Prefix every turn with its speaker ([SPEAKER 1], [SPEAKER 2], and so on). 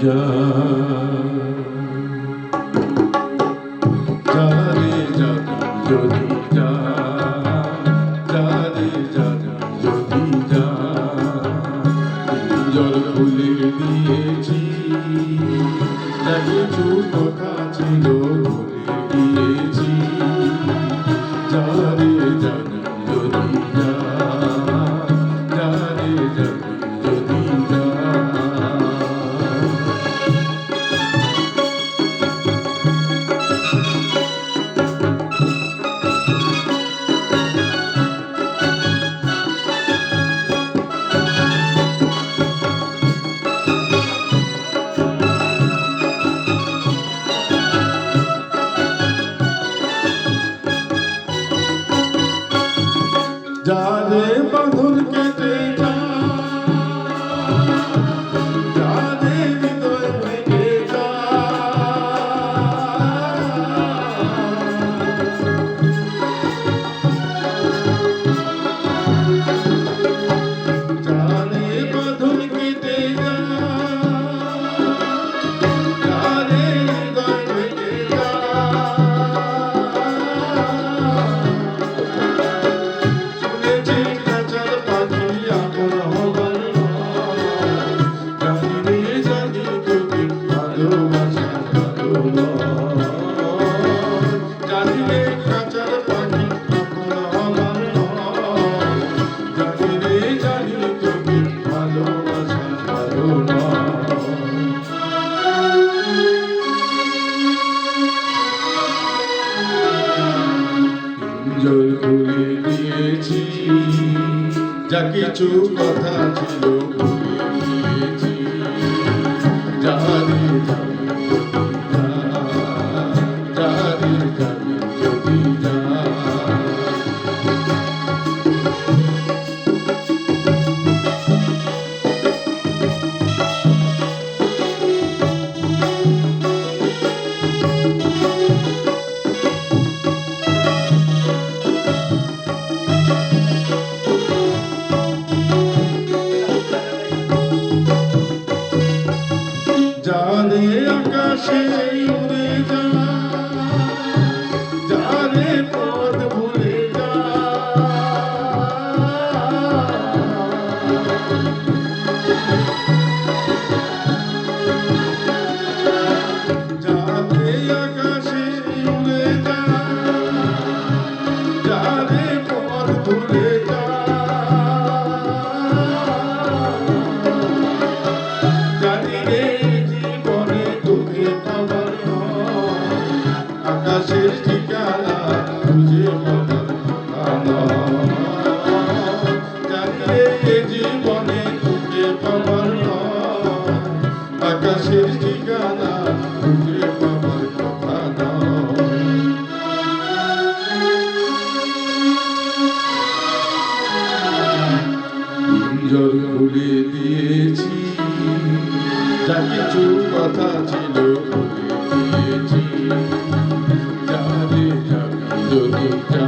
[SPEAKER 1] যারে যাবি যদি যা যারে যাবি যদি যা জল খুলে দিয়েছি যা কিছু কথা ছিল ভুলে গিয়েছি খুলে দিয়েছি যা কিছু কথা ছিল ভুলে গিয়েছি যারে আকাশে উড়ে যা যারে পথ ভুলে যা। যারে আকাশে উড়ে যা যারে পথ ভুলে আকাশের ঠিকানা, খুঁজে পাবার কথা নয়। জল খুলে দিয়েছি, যা কিছু কথা ছিল বলে দিয়েছি। যারে যাবি যদি যা